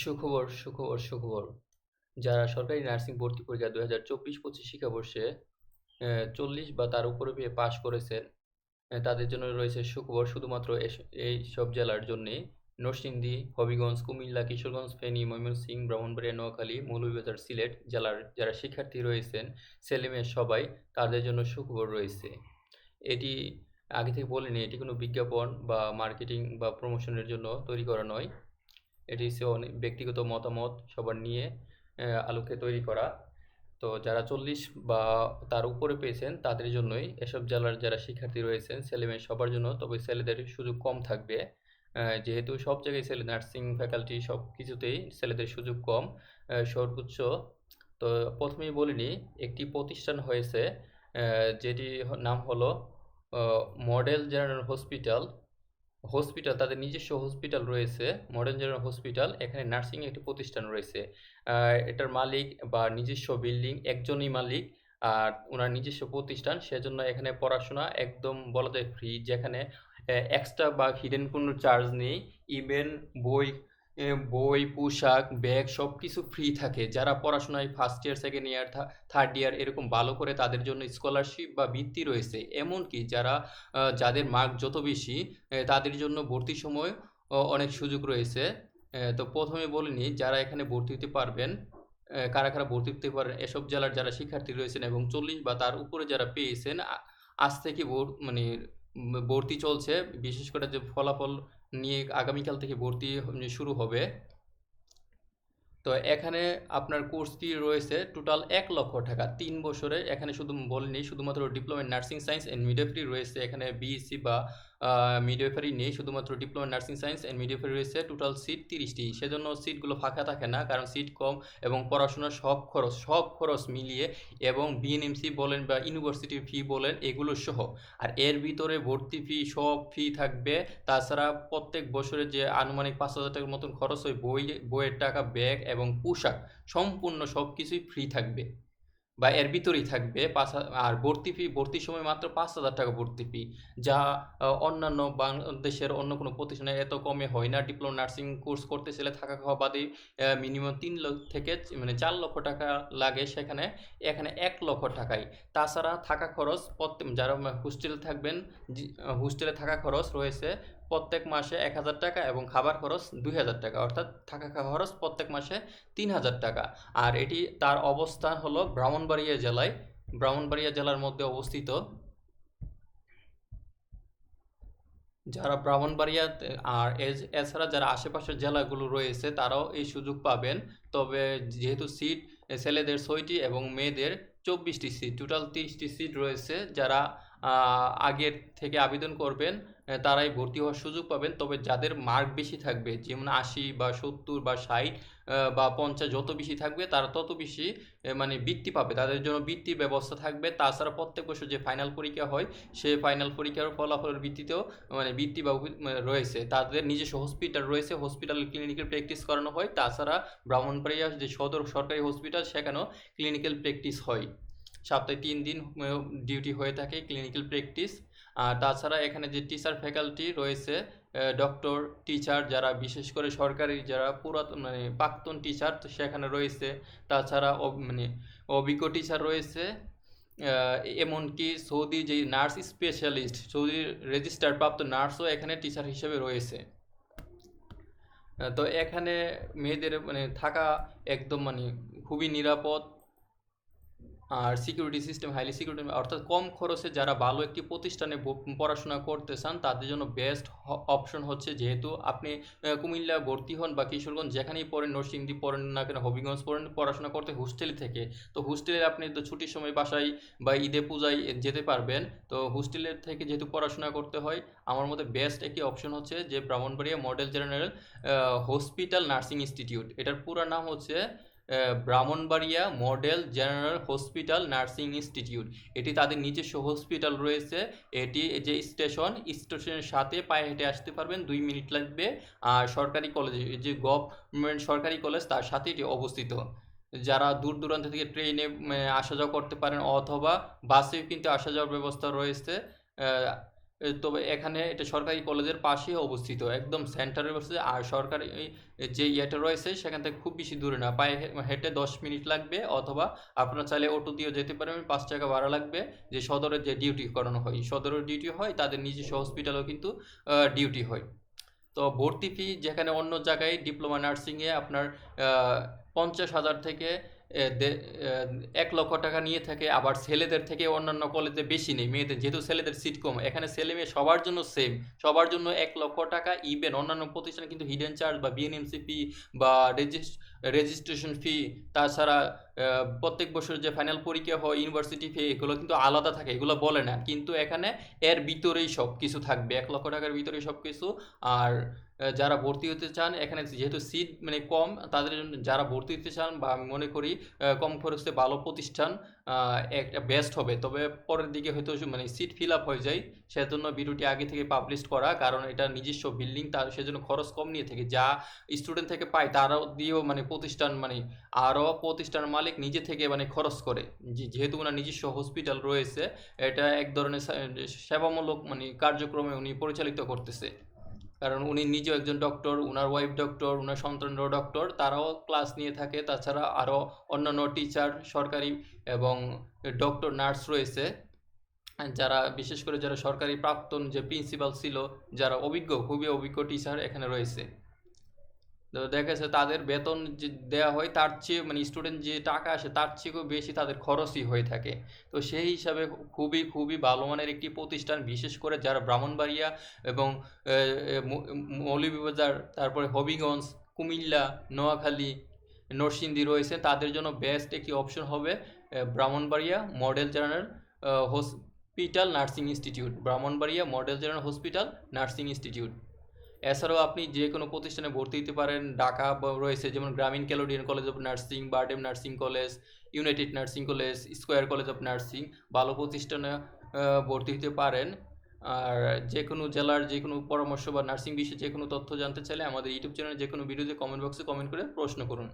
সুখবর, সুখবর, সুখবর। যারা সরকারি নার্সিং ভর্তি পরীক্ষা ২০২৪-২৫ শিক্ষাবর্ষে চল্লিশ বা তার উপরে পেয়ে পাশ করেছেন, তাদের জন্য রয়েছে সুখবর শুধুমাত্র এই সব জেলার জন্যেই। নরসিংদী, হবিগঞ্জ, কুমিল্লা, কিশোরগঞ্জ, ফেনী, ময়মনসিংহ, ব্রাহ্মণবাড়িয়া, নোয়াখালী, মৌলভীবাজার, সিলেট জেলার যারা শিক্ষার্থী রয়েছেন, ছেলেমেয়ে সবাই তাদের জন্য সুখবর রয়েছে। এটি আগে থেকে বলিনি, এটি কোনো বিজ্ঞাপন বা মার্কেটিং বা প্রমোশনের জন্য তৈরি করা নয়। এটি হচ্ছে অনে, ব্যক্তিগত মতামত সবার নিয়ে আলোকে তৈরি করা। তো যারা ৪০ বা তার উপরে পেয়েছেন, তাদের জন্যই এসব জেলার যারা শিক্ষার্থী রয়েছেন ছেলেমেয়ে সবার জন্য তবে ছেলেদের সুযোগ কম থাকবে। যেহেতু সব জায়গায় ছেলে, নার্সিং, ফ্যাকাল্টি সব কিছুতেই ছেলেদের সুযোগ কম। সর্বোচ্চ তো প্রথমেই বলিনি একটি প্রতিষ্ঠান হয়েছে যেটি নাম হলো মডেল জেনারেল হসপিটাল। হসপিটাল তাদের নিজস্ব হসপিটাল রয়েছে। মডার্ন জেনারেল হসপিটাল এখানে নার্সিং একটি প্রতিষ্ঠান রয়েছে। এটার মালিক বা নিজস্ব বিল্ডিং একজনই মালিক। আর ওনার নিজস্ব প্রতিষ্ঠান, সেজন্য এখানে পড়াশোনা একদম বলা যায় ফ্রি যেখানে এক্সট্রা বা হিডেন কোনো চার্জ নেই। ইভেন বই বই, পোশাক, ব্যাগ সব কিছু ফ্রি থাকে। যারা পড়াশোনায় first year, second year, third year এরকম ভালো করে তাদের জন্য স্কলারশিপ বা বৃত্তি রয়েছে। এমনকি যারা যাদের মার্ক যত বেশি তাদের জন্য ভর্তির সময় অনেক সুযোগ রয়েছে। তো প্রথমে বলিনি যারা এখানে ভর্তি হতে পারবেন, কারা, কারা ভর্তি হতে পারেন এসব জেলার যারা শিক্ষার্থী রয়েছেন এবং ৪০ বা তার উপরে যারা পেয়েছেন আজ থেকে মানে ভর্তি চলছে। বিশেষ করে যে ফলাফল নিয়ে আগামীকাল থেকে ভর্তি শুরু হবে। তো এখানে আপনার কোর্সটি রয়েছে টোটাল এক লক্ষ টাকা তিন বছরে এখানে শুধু বলিনি, শুধুমাত্র diploma nursing science and midwifery রয়েছে। এখানে বিএসসি বা আ মিডওয়াইফারি নেই। শুধুমাত্র diploma nursing science and midwifery রয়েছে। টোটাল সিট ৩০ টি। সেজন্য সিটগুলো ফাঁকা থাকে না। কারণ সিট কম এবং পড়াশোনার সব খরচ, সব খরচ মিলিয়ে এবং বিএনএমসি বলেন বা ইউনিভার্সিটির ফি বলেন এগুলো সহ। আর এর ভিতরে ভর্তি ফি সব ফি থাকবে। তাছাড়া প্রত্যেক বছরে যে আনুমানিক ৳৫,০০০ মতন খরচ হয় বই বইয়ের টাকা, ব্যাগ এবং পোশাক সম্পূর্ণ সব কিছুই ফ্রি থাকবে। বা এর ভিতরেই থাকবে পাঁচ আর ভর্তি ফি ভর্তির সময় মাত্র ৳৫,০০০ ভর্তি ফি। যা অন্যান্য বাংলাদেশের অন্য কোনো প্রতিষ্ঠানে এত কমে হয় না। ডিপ্লোমা নার্সিং কোর্স করতে চাইলে থাকা খাওয়া বাদে মিনিমাম তিন লক্ষ থেকে মানে চার লক্ষ টাকা লাগে সেখানে, এখানে এক লক্ষ টাকায় তাছাড়া থাকা খরচ প্রত্যেক যারা হোস্টেলে থাকবেন হোস্টেলে থাকা খরচ রয়েছে প্রত্যেক মাসে ৳১,০০০ এবং খাবার খরচ ৳২,০০০ অর্থাৎ থাকা খাওয়া খরচ প্রত্যেক মাসে ৳৩,০০০ আর এটি তার অবস্থান হলো ব্রাহ্মণবাড়িয়া জেলায়। ব্রাহ্মণবাড়িয়া জেলার মধ্যে অবস্থিত। যারা ব্রাহ্মণবাড়িয়া আর এছাড়া যারা আশেপাশের জেলাগুলো রয়েছে তারাও এই সুযোগ পাবেন। তবে যেহেতু সিট ছেলেদের ছয়টি এবং মেয়েদের চব্বিশটি সিট। টোটাল তিরিশটি সিট রয়েছে। যারা আগের থেকে আবেদন করবেন তারাই ভর্তি হওয়ার সুযোগ পাবেন। তবে যাদের মার্ক বেশি থাকবে, যেমন ৮০ বা ৭০ বা ৬০ আ বা ৫০ যত বেশি থাকবে, তারা তত বেশি মানে বৃত্তি পাবে। তাদের জন্য বৃত্তির ব্যবস্থা থাকবে। তাছাড়া প্রত্যেক বছর যে ফাইনাল পরীক্ষা হয়, সে ফাইনাল পরীক্ষার ফলাফলের ভিত্তিতেও মানে বৃত্তি বা মানে রয়েছে। তাদের নিজস্ব হসপিটাল রয়েছে। হসপিটালে ক্লিনিক্যাল প্র্যাকটিস করানো হয়। তাছাড়া ব্রাহ্মণবাড়িয়ার যে সদর সরকারি হসপিটাল সেখানেও ক্লিনিক্যাল প্র্যাকটিস হয়। সপ্তাহে তিন দিন ডিউটি হয়ে থাকে ক্লিনিক্যাল প্র্যাকটিস। আর তাছাড়া এখানে যে টিচার ফ্যাকাল্টি রয়েছে ডক্টর, টিচার যারা বিশেষ করে সরকারি যারা পুরাতন মানে প্রাক্তন টিচার সেখানে রয়েছে। তাছাড়া মানে অভিজ্ঞ টিচার রয়েছে। এমনকি সৌদি যেই নার্স স্পেশালিস্ট সৌদির রেজিস্টার প্রাপ্ত নার্সও এখানে টিচার হিসেবে রয়েছে। তো এখানে মেয়েদের মানে থাকা একদম মানে খুবই নিরাপদ। আর সিকিউরিটি সিস্টেম হাইলি সিকিউরিটি অর্থাৎ কম খরচে যারা ভালো একটি প্রতিষ্ঠানে পড়াশোনা করতে চান তাদের জন্য বেস্ট অপশন হচ্ছে যেহেতু আপনি কুমিল্লা ভর্তি হন বা কিশোরগঞ্জ যেখানেই পড়েন, নরসিংদী পড়েন না কেন, হবিগঞ্জ পড়েন পড়াশোনা করতে হোস্টেল থেকে। তো হোস্টেলে আপনি তো ছুটির সময় বাসায় বা ঈদে পূজায় যেতে পারবেন। তো হোস্টেলের থেকে যেহেতু পড়াশোনা করতে হয় আমার মতে বেস্ট একটি অপশন হচ্ছে যে Brahmanbaria model general hospital nursing institute. এটার পুরা নাম হচ্ছে Brahmanbaria model general hospital nursing institute. এটি তাদের নিজস্ব হসপিটাল রয়েছে। এটি যে স্টেশন, স্টেশনের সাথে পায়ে হেঁটে আসতে পারবেন দুই মিনিট লাগবে। আর সরকারি কলেজ যে গভর্নমেন্ট সরকারি কলেজ তার সাথে এটি অবস্থিত। যারা দূর দূরান্ত থেকে ট্রেনে আসা যাওয়া করতে পারেন অথবা বাসেও কিন্তু আসা যাওয়ার ব্যবস্থা রয়েছে। তবে এখানে এটা সরকারি কলেজের পাশেই অবস্থিত, একদম সেন্টারের পাশে। আর সরকারি যে ইয়েটা রয়েছে, সেখান থেকে খুব বেশি দূরে না। পায়ে হেঁটে দশ মিনিট লাগবে, অথবা আপনারা চাইলে অটো দিয়েও যেতে পারেন পাঁচ টাকা ভাড়া লাগবে। যে সদরের যে ডিউটি করানো হয় সদরের ডিউটি হয়, তাদের নিজস্ব হসপিটালেও কিন্তু ডিউটি হয়। তো ভর্তি ফি যেখানে অন্য জায়গায় ডিপ্লোমা নার্সিংয়ে আপনার পঞ্চাশ হাজার থেকে এক লক্ষ টাকা নিয়ে থাকে, আবার ছেলেদের থেকে অন্যান্য কলেজে বেশি নেই, মেয়েদের, যেহেতু ছেলেদের সিট কম। এখানে ছেলে মেয়ে সবার জন্য সেম সবার জন্য এক লক্ষ টাকা ইভেন অন্যান্য প্রতিষ্ঠান কিন্তু হিডেন চার্জ বা বিএনএমসি ফি বা রেজিস্ট্রেশন ফি তাছাড়া প্রত্যেক বছর যে ফাইনাল পরীক্ষা হয় ইউনিভার্সিটি ফি এগুলো কিন্তু আলাদা থাকে, এগুলো বলে না। কিন্তু এখানে এর ভিতরেই সব কিছু থাকবে, এক লক্ষ টাকার ভিতরেই সব কিছু আর যারা ভর্তি হতে চান, এখানে যেহেতু সিট মানে কম, তাদের জন্য যারা ভর্তি হতে চান বা আমি মনে করি কম খরচে ভালো প্রতিষ্ঠান একটা বেস্ট হবে। তবে পরের দিকে হয়তো মানে সিট ফিল আপ হয়ে যায়, সেজন্য ভিডিওটি আগে থেকে পাবলিশ করা, কারণ এটা নিজস্ব বিল্ডিং তার সেজন্য খরচ কম নিয়ে থাকে। যা স্টুডেন্ট থেকে পায়, তারাও দিয়েও মানে প্রতিষ্ঠান মানে আরও প্রতিষ্ঠান মালিক নিজে থেকে মানে খরচ করে। যেহেতু ওনার নিজস্ব হসপিটাল রয়েছে, এটা এক ধরনের সেবামূলক মানে কার্যক্রমে উনি পরিচালিত করতেছে। কারণ উনি নিজেও একজন ডক্টর ওনার ওয়াইফ ডক্টর ওনার সন্তানরাও ডক্টর তারাও ক্লাস নিয়ে থাকে। তাছাড়া আরও অন্যান্য টিচার সরকারি এবং ডক্টর নার্স রয়েছে। যারা, বিশেষ করে যারা সরকারি প্রাক্তন যে প্রিন্সিপাল ছিল, যারা অভিজ্ঞ, খুবই অভিজ্ঞ টিচার এখানে রয়েছে। তো দেখা যাচ্ছে তাদের বেতন যে দেওয়া হয় তার চেয়ে মানে স্টুডেন্ট যে টাকা আসে তার চেয়েও বেশি তাদের খরচই হয়ে থাকে। তো সেই হিসাবে খুবই খুবই ভালো মানের একটি প্রতিষ্ঠান, বিশেষ করে যারা ব্রাহ্মণবাড়িয়া এবং মৌলভীবাজার, তারপরে হবিগঞ্জ, কুমিল্লা, নোয়াখালী, নরসিংদী রয়েছে, তাদের জন্য বেস্ট একটি অপশন হবে Brahmanbaria model general hospital nursing institute Brahmanbaria model general hospital nursing institute এছাড়াও আপনি যে কোনো প্রতিষ্ঠানে ভর্তি হতে পারেন। ঢাকা রয়েছে যেমন Grameen Caledonian college of nursing, BIRDEM nursing college, united nursing college, square college of nursing, ভালো প্রতিষ্ঠানে ভর্তি হতে পারেন। আর যে কোনো জেলার যে কোনো পরামর্শ বা নার্সিং বিষয়ে যে কোনো তথ্য জানতে চাইলে আমাদের ইউটিউব চ্যানেলে যে কোনো ভিডিওতে কমেন্ট বক্সে কমেন্ট করে প্রশ্ন করুন।